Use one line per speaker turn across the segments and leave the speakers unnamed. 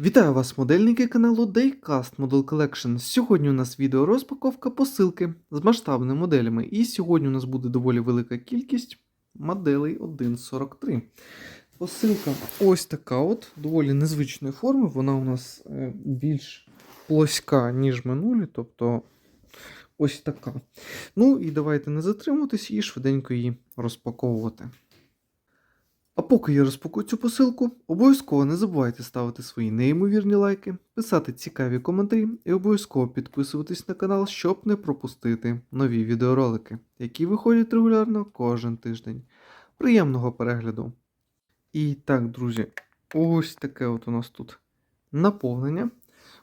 Вітаю вас, модельники каналу Daycast Model Collection. Сьогодні у нас відео розпаковка посилки з масштабними моделями, і сьогодні у нас буде доволі велика кількість моделей 1.43. Посилка ось така от, доволі незвичної форми. Вона у нас е, більш плоска, ніж минулі, тобто ось така. Ну і давайте не затримуватись і швиденько її розпаковувати. А поки я розпакую цю посилку, обов'язково не забувайте ставити свої неймовірні лайки, писати цікаві коментарі і обов'язково підписуватись на канал, щоб не пропустити нові відеоролики, які виходять регулярно кожен тиждень. Приємного перегляду! І так, друзі, ось таке от у нас тут наповнення.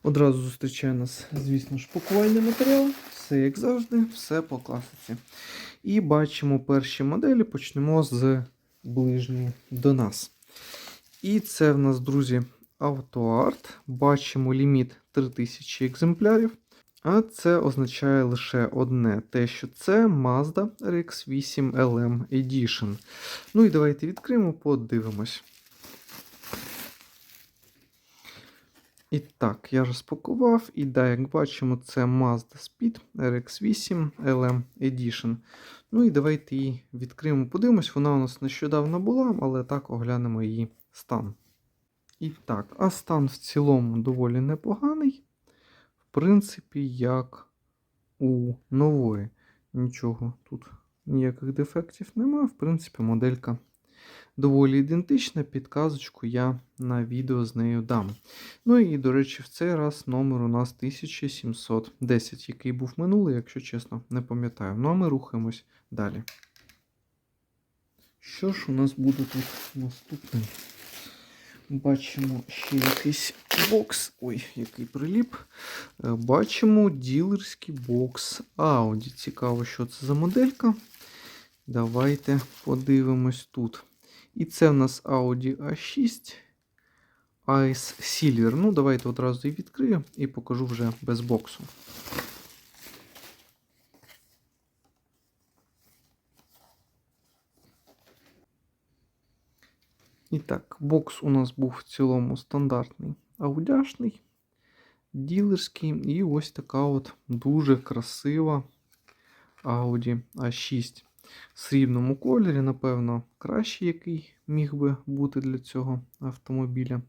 Одразу зустрічає нас, звісно ж, пакувальний матеріал. Все як завжди, все по класиці. І бачимо перші моделі. Почнемо з ближньої до нас. І це в нас, друзі, автоарт. Бачимо ліміт 3000 екземплярів. А це означає лише одне: те, що це Mazda RX8 LM Edition. Ну і давайте відкриємо, подивимось. І так, я розпакував. І да, як бачимо, це Mazda Speed RX8 LM Edition. Ну і давайте її відкриємо, подивимось. Вона у нас нещодавно була, але так оглянемо її стан. І так, а стан в цілому доволі непоганий. В принципі, як у нової. Нічого тут ніяких дефектів немає. В принципі, моделька доволі ідентична. Підказочку я на відео з нею дам. Ну і, до речі, в цей раз номер у нас 1710, який був минулий, якщо чесно, не пам'ятаю. Ну а ми рухаємось далі. Що ж у нас буде тут наступним? Бачимо ще якийсь бокс. Ой, який приліп. Е, Бачимо ділерський бокс Audi. Цікаво, що це за моделька. Давайте подивимось тут. І це в нас Audi A6 Ice Silver. Ну, давайте одразу її відкрию і покажу вже без боксу. І так, бокс у нас був в цілому стандартний аудяшний, ділерський, і ось така от дуже красива Audi A6 в срібному кольорі, напевно, кращий, який міг би бути для цього автомобіля.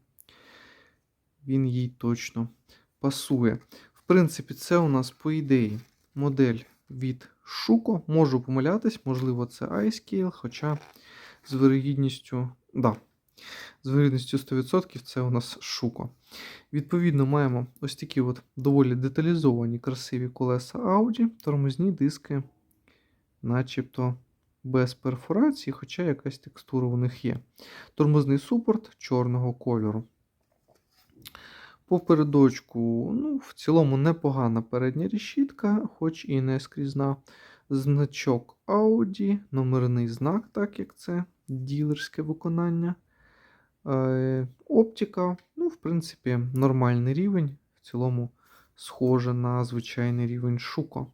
Він їй точно пасує. В принципі, це у нас, по ідеї, модель від Шуко. Можу помилятись, можливо, це iScale, хоча з вирогідністю, да, з вирогідністю 100% це у нас Шуко. Відповідно, маємо ось такі от доволі деталізовані красиві колеса Audi, тормозні диски начебто без перфорації, хоча якась текстура у них є. Тормозний супорт чорного кольору. Попередочку, ну, в цілому непогана передня решітка, хоч і не скрізна. Значок Audi, номерний знак, так як це ділерське виконання. Е, Оптика, ну, в принципі, нормальний рівень. В цілому схоже на звичайний рівень шуко.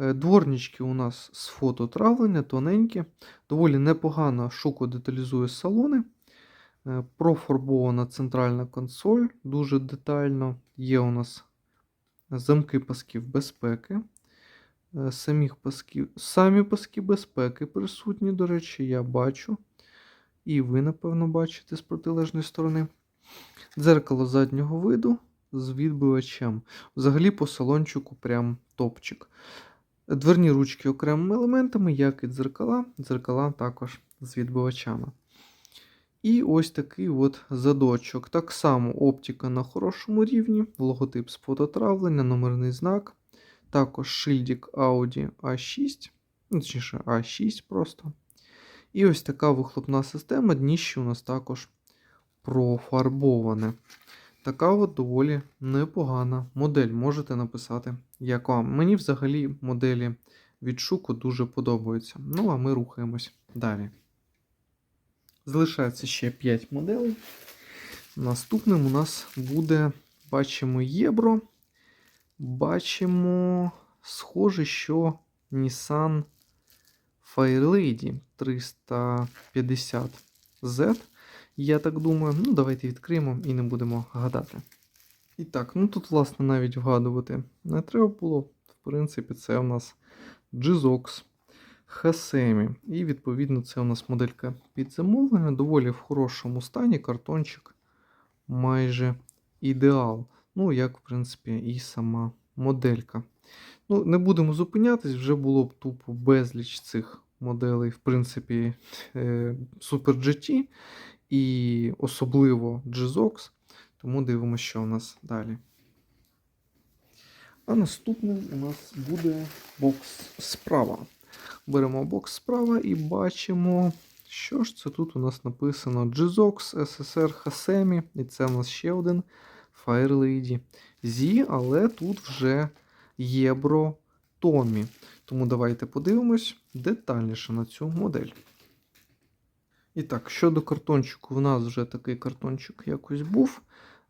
Е, Дворнички у нас з фототравлення, тоненькі, доволі непогано шуко деталізує салони. Е, Профарбована центральна консоль, дуже детально. Є у нас замки пасків безпеки. Е, Самих пасків, Самі паски безпеки присутні, до речі, я бачу. І ви, напевно, бачите з протилежної сторони. Дзеркало заднього виду з відбивачем. Взагалі по салончику прям топчик. Дверні ручки окремими елементами, як і дзеркала. Дзеркала також з відбивачами. І ось такий от задочок. Так само оптика на хорошому рівні, логотип з фототравлення, номерний знак. Також шильдик Audi A6, ну, точніше A6 просто. І ось така вихлопна система. Дніще у нас також профарбоване. Така от доволі непогана модель. Можете написати, як вам. Мені взагалі моделі від Шуку дуже подобаються. Ну, а ми рухаємось далі. Залишається ще 5 моделей. Наступним у нас буде, бачимо, Єбро. Бачимо, схоже, що Nissan Fairlady 350Z. Я так думаю. Ну, давайте відкриємо і не будемо гадати. І так, ну тут, власне, навіть вгадувати не треба було. В принципі, це у нас Gizox Hesemi. І, відповідно, це у нас моделька під замовлення. Доволі в хорошому стані. Картончик майже ідеал. Ну, як, в принципі, і сама моделька. Ну, не будемо зупинятись, вже було б тупо безліч цих моделей, в принципі, е, Super GT і особливо Gizox. Тому дивимося, що у нас далі. А наступним у нас буде бокс справа. Беремо бокс справа і бачимо, що ж це тут у нас написано Gizox SSR Hasemi. І це у нас ще один Fire Z, але тут вже Єбро Томі. Тому давайте подивимось детальніше на цю модель. І так, щодо картончику, в нас вже такий картончик якось був.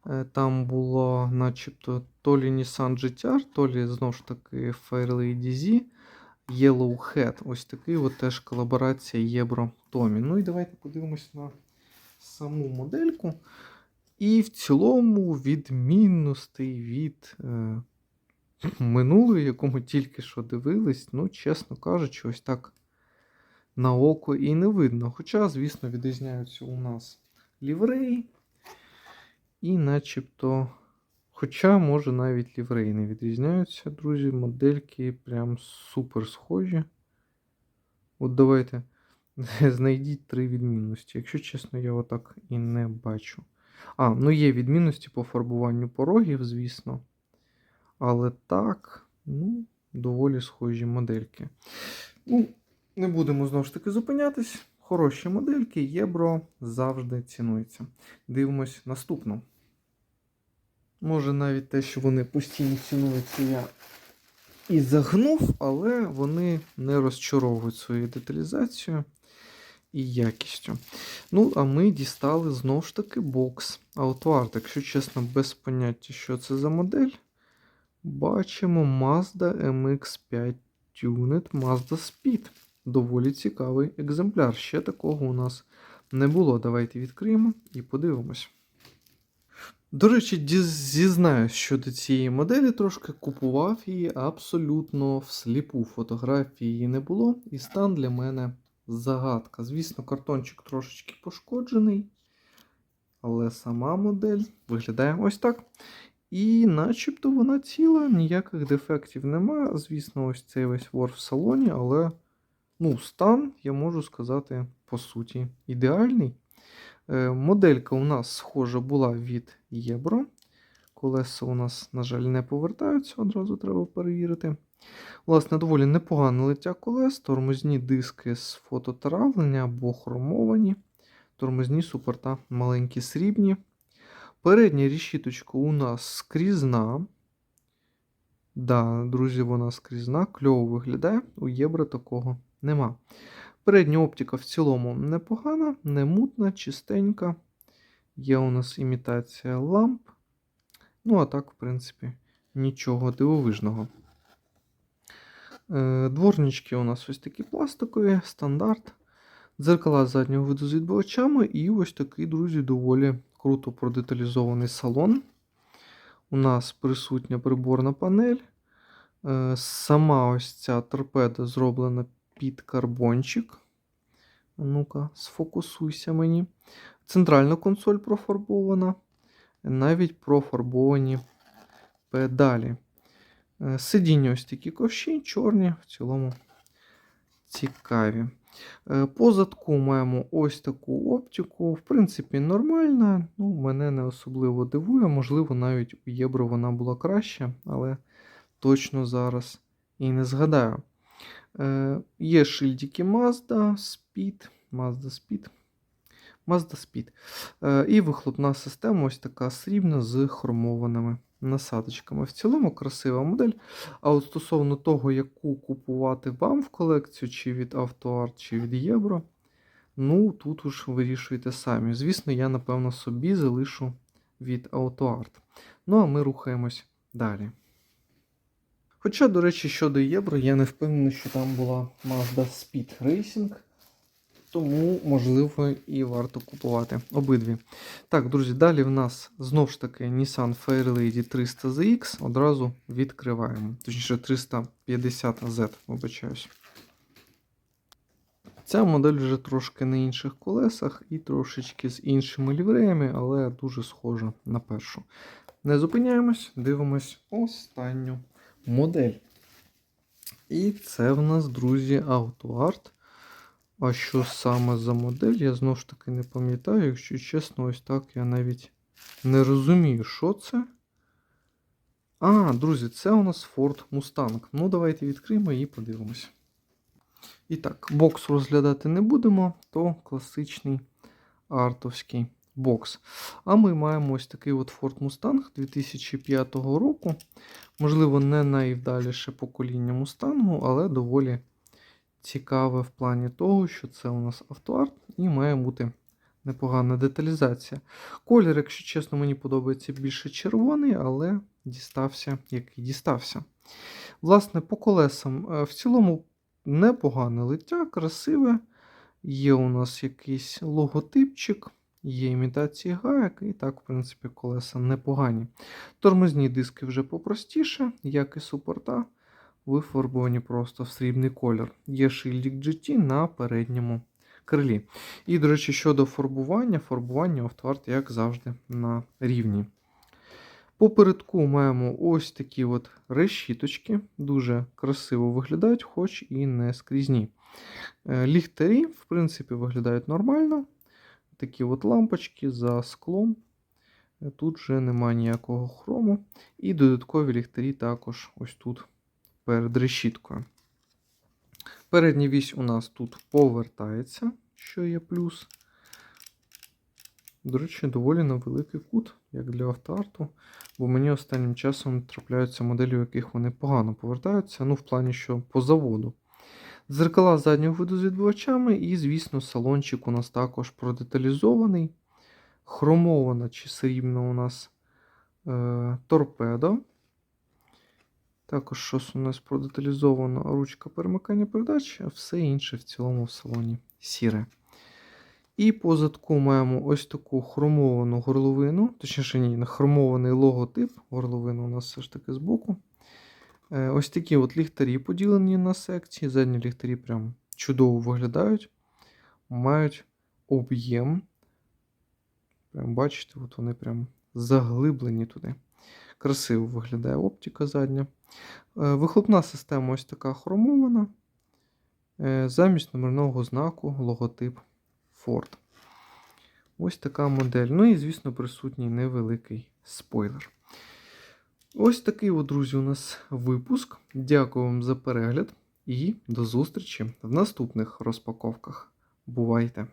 Е, Там було начебто то лі Nissan GTR, то лі знову ж таки Fairlady Z, Yellow Head. Ось такий от теж колаборація Єбро Томі. Ну і давайте подивимось на саму модельку. І в цілому відмінностей від е, минулої, яку ми тільки що дивились, ну, чесно кажучи, ось так на око і не видно. Хоча, звісно, відрізняються у нас лівреї. І начебто. Хоча, може, навіть лівреї не відрізняються, друзі. Модельки прям супер схожі. От давайте знайдіть три відмінності. Якщо чесно, я отак і не бачу. А, ну є відмінності по фарбуванню порогів, звісно. Але так, ну, доволі схожі модельки. Ну, не будемо знову ж таки зупинятись. Хороші модельки, євро завжди цінуються. Дивимось наступну. Може, навіть те, що вони постійно цінуються, я і загнув, але вони не розчаровують своєю деталізацією і якістю. Ну, а ми дістали знову ж таки бокс AutoArt. Якщо чесно, без поняття, що це за модель. Бачимо Mazda MX5 Tuned Mazda Speed. Доволі цікавий екземпляр. Ще такого у нас не було. Давайте відкриємо і подивимось. До речі, зізнаюсь щодо цієї моделі трошки купував її абсолютно всліпу. Фотографії її не було, і стан для мене загадка. Звісно, картончик трошечки пошкоджений, але сама модель виглядає ось так. І начебто вона ціла, ніяких дефектів немає. Звісно, ось цей весь вор в салоні, але ну, стан, я можу сказати, по суті, ідеальний. Е, Моделька у нас схожа була від Єбро. Колеса у нас, на жаль, не повертаються, одразу треба перевірити. Власне, доволі непогане лиття колес, тормозні диски з фототравлення або хромовані, тормозні супорта маленькі срібні. Передня рішіточка у нас скрізна. Да, друзі, вона скрізна, кльово виглядає, у Єбра такого нема. Передня оптика в цілому непогана, не мутна, чистенька. Є у нас імітація ламп. Ну, а так, в принципі, нічого дивовижного. Е, Дворнички у нас ось такі пластикові, стандарт. Дзеркала заднього виду з відбивачами. І ось такий, друзі, доволі круто продеталізований салон. У нас присутня приборна панель. Е, Сама ось ця торпеда зроблена під карбончик. Ну-ка, сфокусуйся мені. Центральна консоль профарбована. Навіть профарбовані педалі. Е, Сидіння ось такі ковші, чорні, в цілому цікаві. Е, По задку маємо ось таку оптику. В принципі, нормальна. Ну, мене не особливо дивує. Можливо, навіть у Євро вона була краща, але точно зараз і не згадаю. Е, Є шильдики Mazda, Speed, Mazda Speed. Mazda Speed. Е, І вихлопна система ось така срібна з хромованими насадочками. В цілому красива модель. А от стосовно того, яку купувати вам в колекцію, чи від AutoArt, чи від Євро, ну тут уж вирішуйте самі. Звісно, я, напевно, собі залишу від AutoArt. Ну, а ми рухаємось далі. Хоча, до речі, щодо Євро, я не впевнений, що там була Mazda Speed Racing. Тому, можливо, і варто купувати обидві. Так, друзі, далі в нас знов ж таки Nissan Fairlady 300ZX. Одразу відкриваємо. Точніше, 350Z, вибачаюсь. Ця модель вже трошки на інших колесах і трошечки з іншими лівреями, але дуже схожа на першу. Не зупиняємось, дивимось останню модель. І це в нас, друзі, AutoArt. А що саме за модель, я знову ж таки не пам'ятаю, якщо чесно, ось так я навіть не розумію, що це. А, друзі, це у нас Ford Mustang. Ну, давайте відкриємо і подивимось. І так, бокс розглядати не будемо, то класичний артовський бокс. А ми маємо ось такий от Ford Mustang 2005 року. Можливо, не найвдаліше покоління Мустангу, але доволі цікаве в плані того, що це у нас автоарт і має бути непогана деталізація. Колір, якщо чесно, мені подобається більше червоний, але дістався, який дістався. Власне, по колесам е, в цілому непогане лиття, красиве. Є у нас якийсь логотипчик, є імітації гаяк, і так, в принципі, колеса непогані. Тормозні диски вже попростіше, як і супорта, вифарбовані просто в срібний колір. Є шильдик GT на передньому крилі. І, до речі, щодо фарбування, фарбування автоарт, як завжди, на рівні. Попередку маємо ось такі от решіточки, дуже красиво виглядають, хоч і не скрізні. Е, Ліхтарі, в принципі, виглядають нормально. Такі от лампочки за склом. Е, Тут вже немає ніякого хрому. І додаткові ліхтарі також ось тут перед решіткою. Передня вісь у нас тут повертається, що є плюс. До речі, доволі на великий кут, як для автоарту, бо мені останнім часом трапляються моделі, у яких вони погано повертаються, ну, в плані, що по заводу. Дзеркала заднього виду з відбивачами, і, звісно, салончик у нас також продеталізований. Хромована чи срібна у нас е, торпедо. Також щось у нас продеталізовано ручка перемикання передач, а все інше в цілому в салоні сіре. І по задку маємо ось таку хромовану горловину, точніше, ні, хромований логотип. Горловина у нас все ж таки збоку. Е, Ось такі от ліхтарі поділені на секції. Задні ліхтарі прям чудово виглядають. Мають об'єм. Прям бачите, от вони прям заглиблені туди. Красиво виглядає оптика задня. Е, Вихлопна система ось така хромована. Е, Замість номерного знаку логотип Ford. Ось така модель. Ну і, звісно, присутній невеликий спойлер. Ось такий, от, друзі, у нас випуск. Дякую вам за перегляд і до зустрічі в наступних розпаковках. Бувайте!